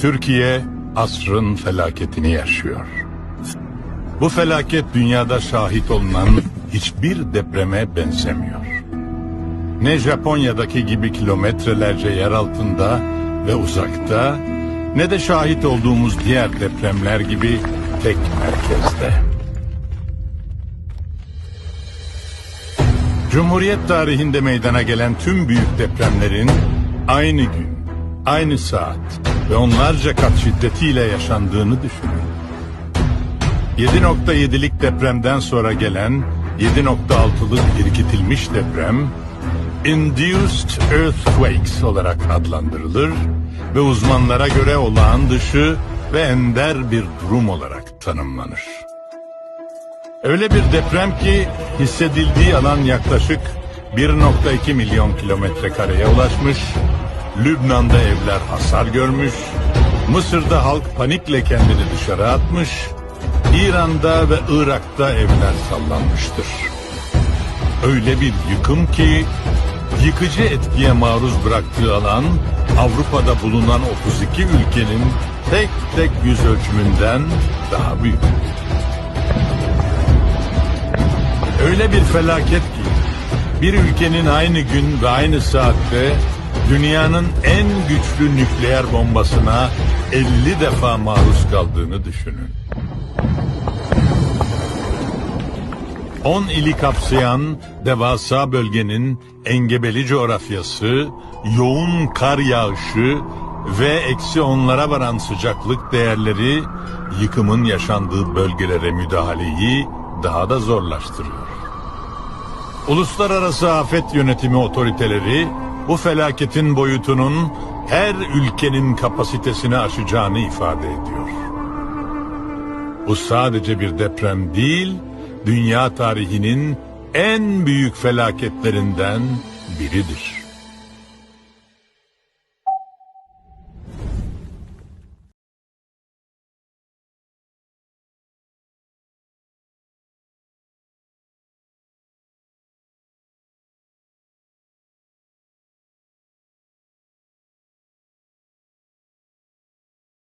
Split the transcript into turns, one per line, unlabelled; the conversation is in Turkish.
Türkiye asrın felaketini yaşıyor. Bu felaket dünyada şahit olunan hiçbir depreme benzemiyor. Ne Japonya'daki gibi kilometrelerce yer altında ve uzakta ne de şahit olduğumuz diğer depremler gibi tek merkezde. Cumhuriyet tarihinde meydana gelen tüm büyük depremlerin aynı gün, aynı saat ve onlarca kat şiddetiyle yaşandığını düşünün. 7.7'lik depremden sonra gelen 7.6'lık irkitilmiş deprem Induced Earthquakes olarak adlandırılır ve uzmanlara göre olağan dışı ve ender bir durum olarak tanımlanır. Öyle bir deprem ki hissedildiği alan yaklaşık 1.2 milyon kilometre kareye ulaşmış, Lübnan'da evler hasar görmüş, Mısır'da halk panikle kendini dışarı atmış, İran'da ve Irak'ta evler sallanmıştır. Öyle bir yıkım ki yıkıcı etkiye maruz bıraktığı alan Avrupa'da bulunan 32 ülkenin tek tek yüz ölçümünden daha büyük. Öyle bir felaket ki bir ülkenin aynı gün ve aynı saatte dünyanın en güçlü nükleer bombasına 50 defa maruz kaldığını düşünün. 10 ili kapsayan devasa bölgenin engebeli coğrafyası, yoğun kar yağışı ve eksi onlara varan sıcaklık değerleri yıkımın yaşandığı bölgelere müdahaleyi daha da zorlaştırıyor. Uluslararası Afet Yönetimi otoriteleri bu felaketin boyutunun her ülkenin kapasitesini aşacağını ifade ediyor. Bu sadece bir deprem değil, dünya tarihinin en büyük felaketlerinden biridir.